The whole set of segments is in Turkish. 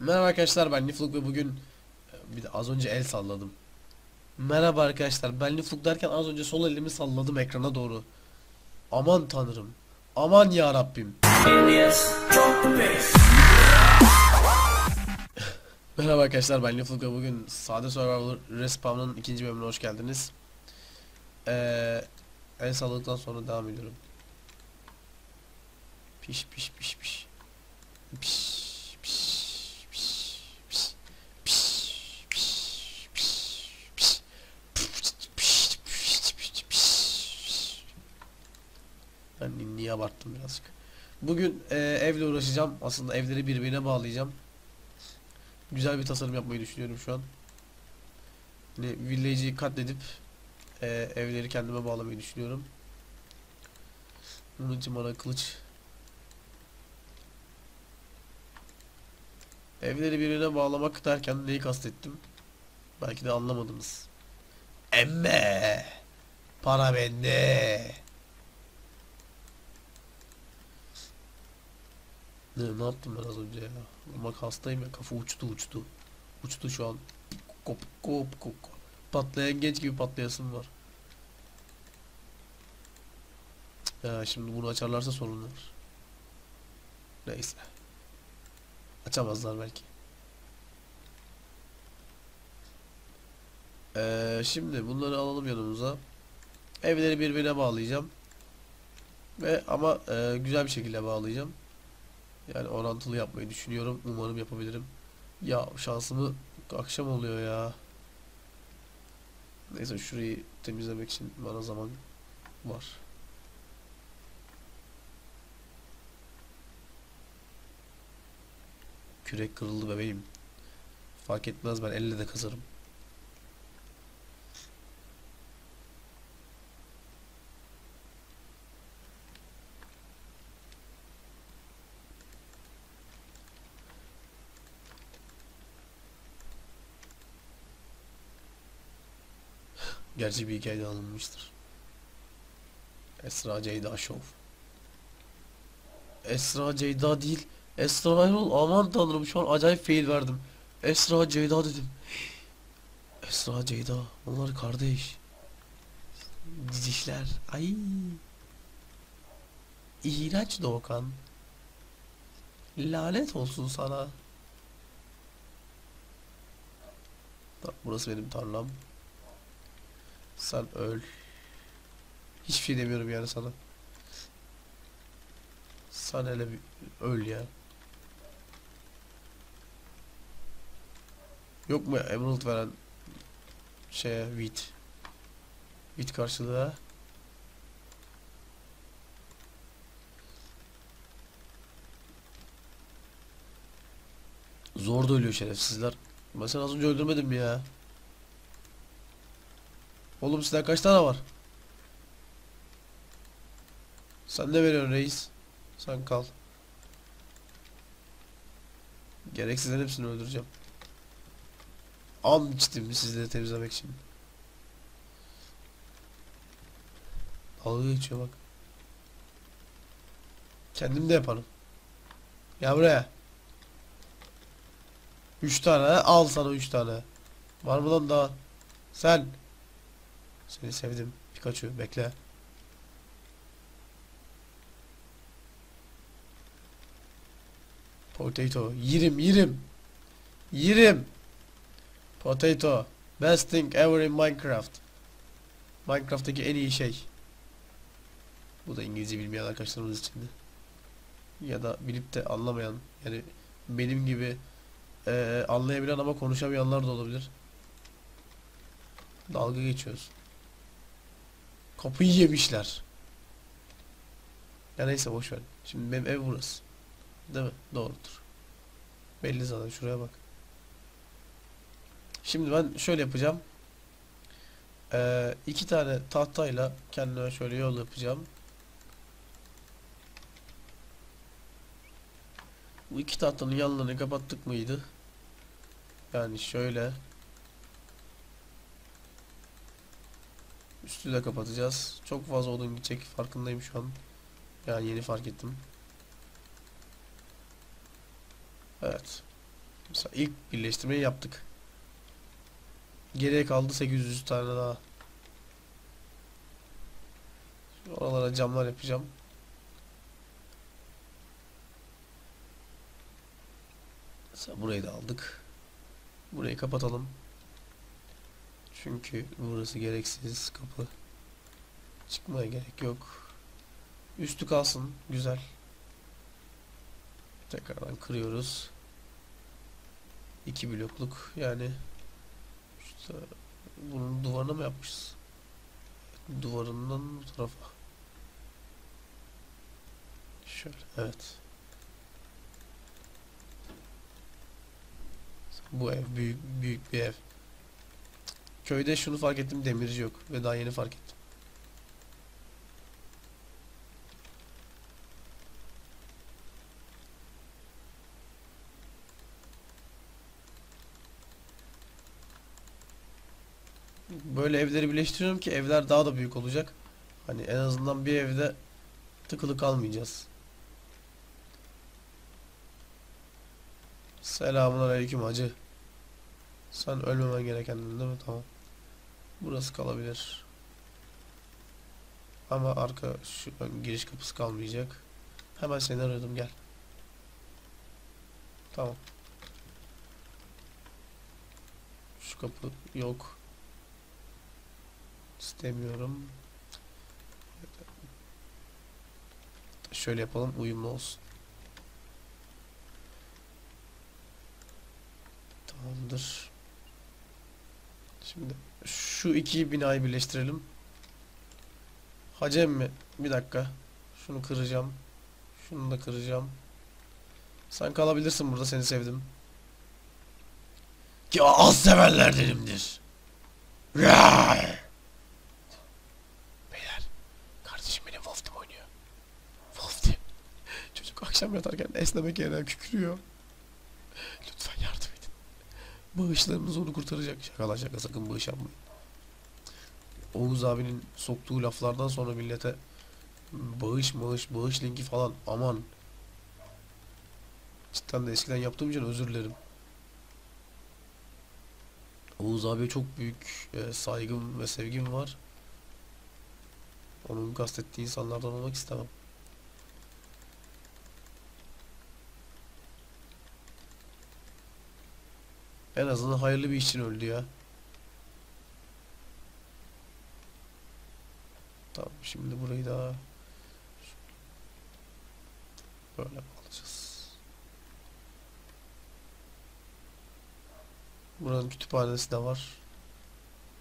Merhaba arkadaşlar ben Nifluk ve bugün bir de az önce el salladım. Merhaba arkadaşlar ben Nifluk derken az önce sol elimi salladım ekrana doğru. Aman tanrım. Aman ya Rabbim. Merhaba arkadaşlar ben Nifluk ve bugün Sade Survivor Respawn'ın ikinci bölümüne hoş geldiniz. Ee, el salladıktan sonra devam ediyorum. Piş piş piş piş. Piş piş piş piş. Piş piş piş piş. Ben niye abarttım birazcık. Bugün e, evle uğraşacağım. Aslında evleri birbirine bağlayacağım. Güzel bir tasarım yapmayı düşünüyorum şu an. Hani village'i katledip e, evleri kendime bağlamayı düşünüyorum. Bunun için bana kılıç Evleri birbirine bağlamak derken neyi kastettim? Belki de anlamadınız. Emme! Para bende! Ne, ne yaptım ben az önce ya? Ama hastayım ya kafa uçtu uçtu. Uçtu şu an. Kop kop kop. Patlayan genç gibi patlayasım var. Ya şimdi bunu açarlarsa sorun var. Neyse. Açamazlar belki. Ee, şimdi bunları alalım yanımıza. Evleri birbirine bağlayacağım. Ve ama e, güzel bir şekilde bağlayacağım. Yani orantılı yapmayı düşünüyorum. Umarım yapabilirim. Ya şansımı akşam oluyor ya. Neyse şurayı temizlemek için bana zaman var. Kürek kırıldı bebeğim. Fark etmez ben elle de kazarım. Gerçi bir hikayede alınmıştır. Esra Ceyda Show. Esra Ceyda değil. Esra Erol aman tanrım şu an acayip fail verdim. Esra Ceyda dedim. Esra Ceyda onlar kardeş. Cicişler. Ay. İğrenç Doğukan. Lanet olsun sana. Burası benim tarlam. Sen öl. Hiçbir şey demiyorum yani sana. Sen hele bir öl ya. Yok mu emerald veren şeye wheat? Wheat karşılığı? Zor da ölüyor şerefsizler. Ben seni az önce öldürmedim ya? Oğlum sizden kaç tane var? Sen ne veriyorsun reis? Sen kal. Gereksizden hepsini öldüreceğim. An içtim sizleri temizlemek için. Dalga geçiyor bak. Kendim de yaparım. Ya buraya. Üç tane al sana üç tane. Var mı lan daha? Sen. Seni sevdim. Pikachu bekle. Potato. Yirim yirim. Yirim. Potato. Best thing ever in Minecraft. Minecraft'taki en iyi şey. Bu da İngilizce bilmeyen arkadaşlarımız için de. Ya da bilip de anlamayan yani benim gibi eee, anlayabilen ama konuşamayanlar da olabilir. Dalga geçiyoruz. Kapıyı yemişler. Ya neyse boş ver. Şimdi benim ev burası. Değil mi? Doğrudur. Belli zaten şuraya bak. Şimdi ben şöyle yapacağım. Ee, iki tane tahtayla kendime şöyle yol yapacağım. Bu iki tahtanın yanlarını kapattık mıydı? Yani şöyle. Üstü de kapatacağız. Çok fazla odun gidecek farkındayım şu an. Yani yeni fark ettim. Evet. Mesela ilk birleştirmeyi yaptık. Geriye kaldı 800 tane daha. Şimdi Oralara camlar yapacağım. Mesela burayı da aldık. Burayı kapatalım. Çünkü burası gereksiz kapı. Çıkmaya gerek yok. Üstü kalsın. Güzel. Tekrardan kırıyoruz. İki blokluk yani işte bunun duvarına mı yapmışız? Duvarından bu tarafa. Şöyle evet. Bu ev büyük büyük bir ev. Köyde şunu fark ettim demirci yok ve daha yeni fark ettim. Böyle evleri birleştiriyorum ki evler daha da büyük olacak. Hani en azından bir evde tıkılı kalmayacağız. Selamun aleyküm hacı. Sen ölmemen gereken değil mi? Tamam. Burası kalabilir. Ama arka şu giriş kapısı kalmayacak. Hemen seni aradım gel. Tamam. Şu kapı yok. İstemiyorum. Şöyle yapalım uyumlu olsun. Tamamdır. Şimdi şu iki binayı birleştirelim. Hacem mi? Bir dakika. Şunu kıracağım. Şunu da kıracağım. Sen kalabilirsin burada seni sevdim. Ki az severlerdenimdir. Rar! Beyler, kardeşim benim Wolf Team oynuyor. Wolf Team. Çocuk akşam yatarken esnemek yerine kükürüyor. Bağışlarınız onu kurtaracak. Şaka şaka sakın bağış yapmayın. Oğuz abinin soktuğu laflardan sonra millete bağış bağış bağış linki falan aman. Cidden de eskiden yaptığım için özür dilerim. Oğuz abiye çok büyük e, saygım ve sevgim var. Onun kastettiği insanlardan olmak istemem. En azından hayırlı bir için öldü ya. Tamam şimdi burayı da böyle alacağız. Buranın kütüphanesi de var.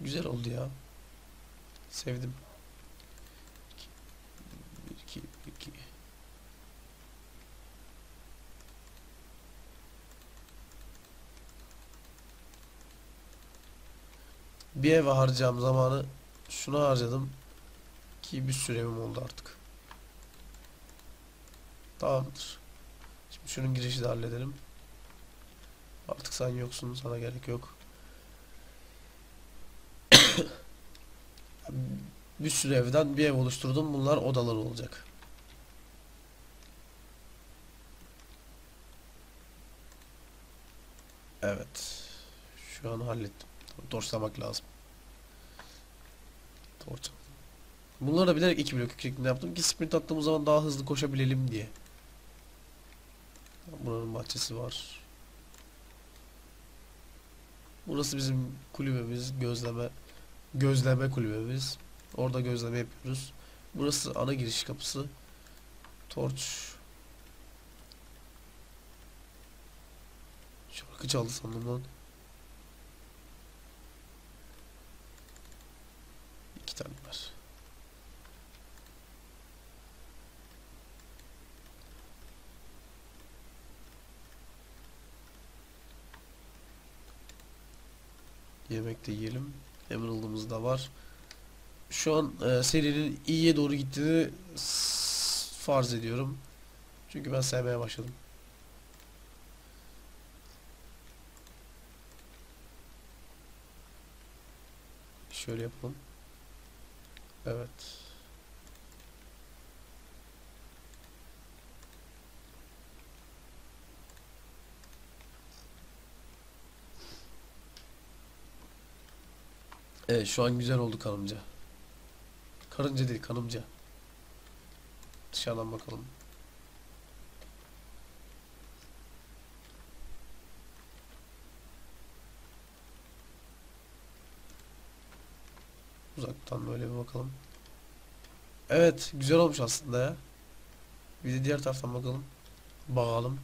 Güzel oldu ya. Sevdim. 1 2 2 Bir eve harcayacağım zamanı şuna harcadım ki bir sürü evim oldu artık. Tamamdır. Şimdi şunun girişi de halledelim. Artık sen yoksun, sana gerek yok. bir sürü evden bir ev oluşturdum. Bunlar odalar olacak. Evet. Şu an hallettim. Torçlamak lazım. Torç. Bunları da bilerek iki blok şeklinde yaptım ki sprint attığımız zaman daha hızlı koşabilelim diye. Buranın bahçesi var. Burası bizim kulübemiz, gözleme gözleme kulübemiz. Orada gözleme yapıyoruz. Burası ana giriş kapısı. Torç. Şarkı çaldı sandım lan. İki tane var. Yemek de yiyelim. Emerald'ımız da var. Şu an e, serinin iyiye doğru gittiğini farz ediyorum. Çünkü ben sevmeye başladım. Şöyle yapalım. Evet. Evet şu an güzel oldu kanımca. Karınca değil kanımca. Dışarıdan bakalım. Uzaktan böyle bir bakalım. Evet güzel olmuş aslında ya. Bir de diğer taraftan bakalım. Bakalım.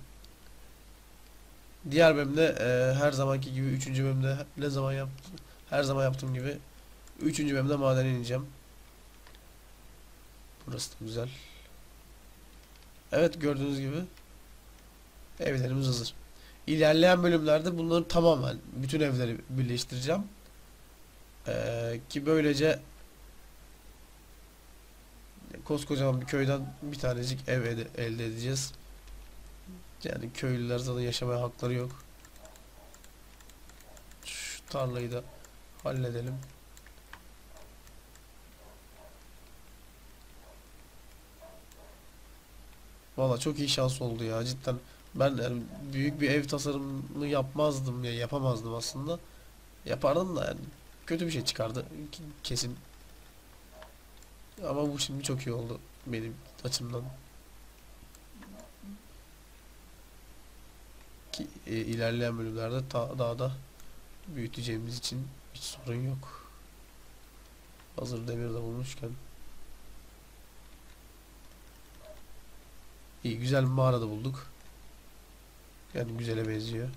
Diğer bölümde e, her zamanki gibi 3. bölümde ne zaman yaptım her zaman yaptığım gibi 3. bölümde madene ineceğim. Burası da güzel. Evet gördüğünüz gibi evlerimiz hazır. İlerleyen bölümlerde bunları tamamen bütün evleri birleştireceğim. Ee, ki böylece koskocaman bir köyden bir tanecik ev ede- elde edeceğiz. Yani köylüler zaten yaşamaya hakları yok. Şu tarlayı da halledelim. Valla çok iyi şans oldu ya cidden. Ben yani büyük bir ev tasarımını yapmazdım ya yapamazdım aslında. Yapardım da yani kötü bir şey çıkardı kesin. Ama bu şimdi çok iyi oldu benim açımdan. Ki e, ilerleyen bölümlerde ta- daha da büyüteceğimiz için hiç sorun yok. Hazır demir de bulmuşken. İyi güzel bir mağarada bulduk. Yani güzele benziyor.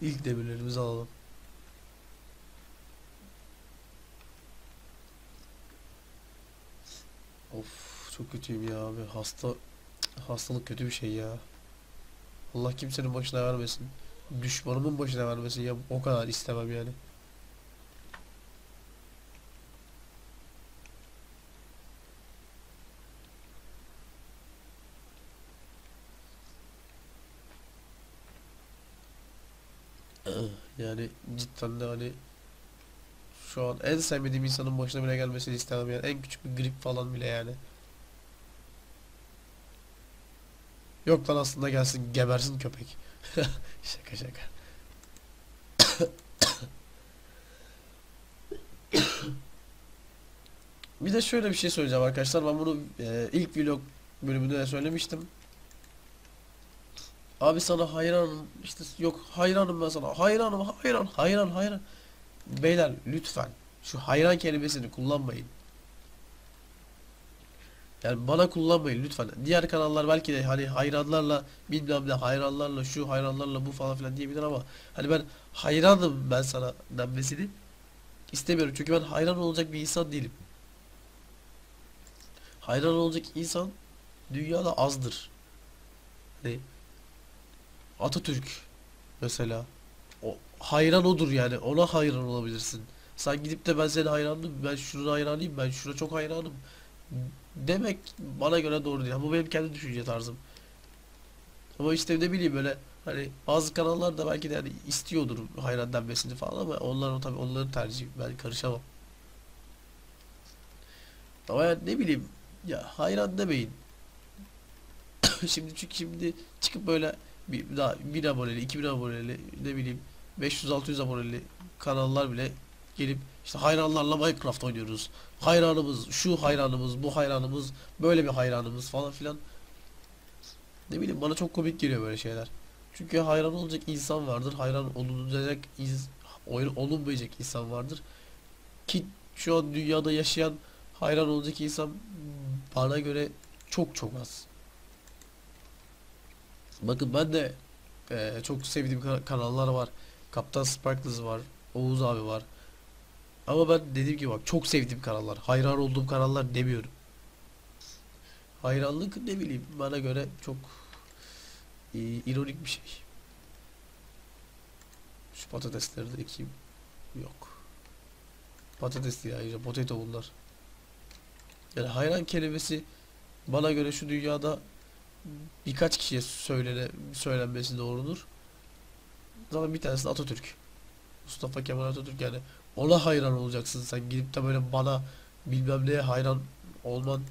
İlk demirlerimizi alalım. Of çok kötüyüm ya abi. Hasta hastalık kötü bir şey ya. Allah kimsenin başına vermesin. Düşmanımın başına vermesin ya. O kadar istemem yani. Yani cidden de hani şu an en sevmediğim insanın başına bile gelmesini istemem yani en küçük bir grip falan bile yani. Yok lan aslında gelsin gebersin köpek. Şaka şaka. Bir de şöyle bir şey söyleyeceğim arkadaşlar. Ben bunu e, ilk vlog bölümünde de söylemiştim. Abi sana hayranım. İşte yok hayranım ben sana. Hayranım, hayran, hayran, hayran. Beyler lütfen şu hayran kelimesini kullanmayın. Yani bana kullanmayın lütfen. Diğer kanallar belki de hani hayranlarla bilmem ne hayranlarla şu hayranlarla bu falan filan diyebilir ama hani ben hayranım ben sana denmesini istemiyorum. Çünkü ben hayran olacak bir insan değilim. Hayran olacak insan dünyada azdır. Hani Atatürk mesela o hayran odur yani ona hayran olabilirsin. Sen gidip de ben senin hayranım, ben şuna hayranıyım, ben şuna çok hayranım demek bana göre doğru değil. Bu benim kendi düşünce tarzım. Ama işte ne bileyim böyle hani bazı kanallar da belki de hani istiyordur hayran denmesini falan ama onlar tabii onların tercihi ben karışamam. Ama yani ne bileyim ya hayran demeyin. Şimdi çünkü şimdi çıkıp böyle bir daha 1000 aboneli, 2000 aboneli ne bileyim 500-600 aboneli kanallar bile gelip işte hayranlarla Minecraft oynuyoruz. Hayranımız, şu hayranımız, bu hayranımız, böyle bir hayranımız falan filan. Ne bileyim bana çok komik geliyor böyle şeyler. Çünkü hayran olacak insan vardır. Hayran olunacak iz, olunmayacak insan vardır. Ki şu an dünyada yaşayan hayran olacak insan bana göre çok çok az. Bakın ben de eee, çok sevdiğim ka- kanallar var. Kaptan Sparkles var. Oğuz abi var. Ama ben dediğim gibi bak çok sevdiğim kanallar. Hayran olduğum kanallar demiyorum. Hayranlık ne bileyim bana göre çok e, ironik bir şey. Şu patatesleri de ekeyim. Yok. Patates değil ayrıca potato bunlar. Yani hayran kelimesi bana göre şu dünyada birkaç kişiye söylene, söylenmesi doğrudur. Zaten bir tanesi Atatürk. Mustafa Kemal Atatürk yani ona hayran olacaksın sen gidip de böyle bana bilmem neye hayran olman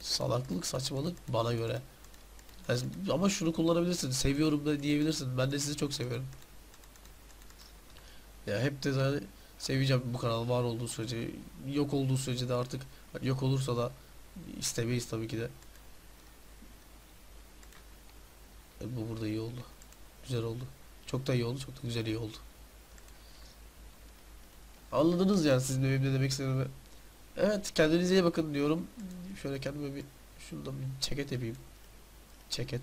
salaklık saçmalık bana göre. Yani ama şunu kullanabilirsin seviyorum da diyebilirsin ben de sizi çok seviyorum. Ya hep de zaten seveceğim bu kanal var olduğu sürece. Yok olduğu sürece de artık yok olursa da istemeyiz tabii ki de. E, bu burada iyi oldu. Güzel oldu. Çok da iyi oldu. Çok da güzel iyi oldu. Anladınız yani sizin benim ne demek istediğimi. Evet kendinize iyi bakın diyorum. Şöyle kendime bir şundan bir ceket yapayım. Ceket.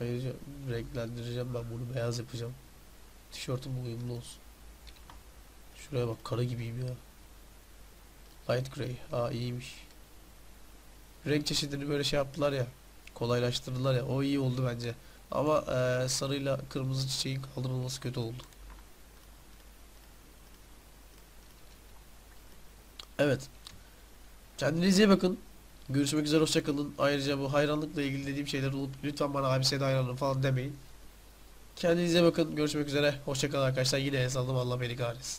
Ayrıca renklendireceğim ben bunu beyaz yapacağım. Tişörtüm uyumlu olsun. Şuraya bak karı gibiyim ya. Light grey. Aa iyiymiş. Renk çeşidini böyle şey yaptılar ya. Kolaylaştırdılar ya. O iyi oldu bence. Ama eee, sarıyla kırmızı çiçeğin kaldırılması kötü oldu. Evet. Kendinize iyi bakın. Görüşmek üzere hoşçakalın. Ayrıca bu hayranlıkla ilgili dediğim şeyleri unut. Lütfen bana abi seni hayranım falan demeyin. Kendinize bakın. Görüşmek üzere. Hoşçakalın arkadaşlar. Yine hesabım Allah beni kahretsin.